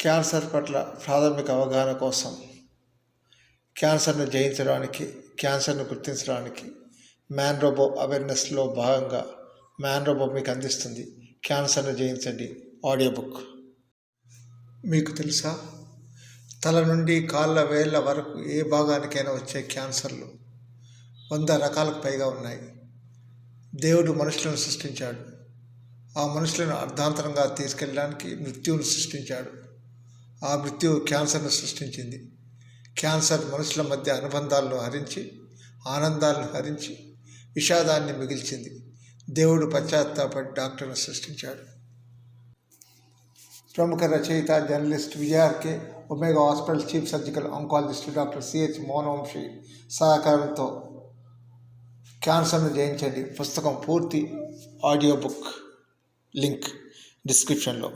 Cancer పట్ల ప్రాథమిక అవగాహన కోసం క్యాన్సర్ను జయించడానికి క్యాన్సర్ను గుర్తించడానికి మ్యాన్ రోబో అవేర్నెస్లో భాగంగా మ్యాన్ రోబో మీకు అందిస్తుంది. క్యాన్సర్ను జయించండి. Audio book. మీకు తెలుసా? తల నుండి కాళ్ళ వేళ్ళ వరకు ఏ భాగానికైనా వచ్చే క్యాన్సర్లు వంద రకాలకు పైగా ఉన్నాయి. దేవుడు మనుషులను సృష్టించాడు. ఆ మనుషులను అర్ధాంతరంగా తీసుకెళ్ళడానికి మృత్యువును సృష్టించాడు. ఆ మృత్యువు క్యాన్సర్ను సృష్టించింది. క్యాన్సర్ మనుషుల మధ్య అనుబంధాలను హరించి ఆనందాలను హరించి విషాదాన్ని మిగిల్చింది. దేవుడు పశ్చాత్తాపడి డాక్టర్ను సృష్టించాడు. ప్రముఖ రచయిత journalist Vijayarke Omega hospital chief surgical oncologist doctor CH Monavamshi సహకారంతో క్యాన్సర్ను జయించండి. పుస్తకం పూర్తి ఆడియో బుక్ లింక్ డిస్క్రిప్షన్లో.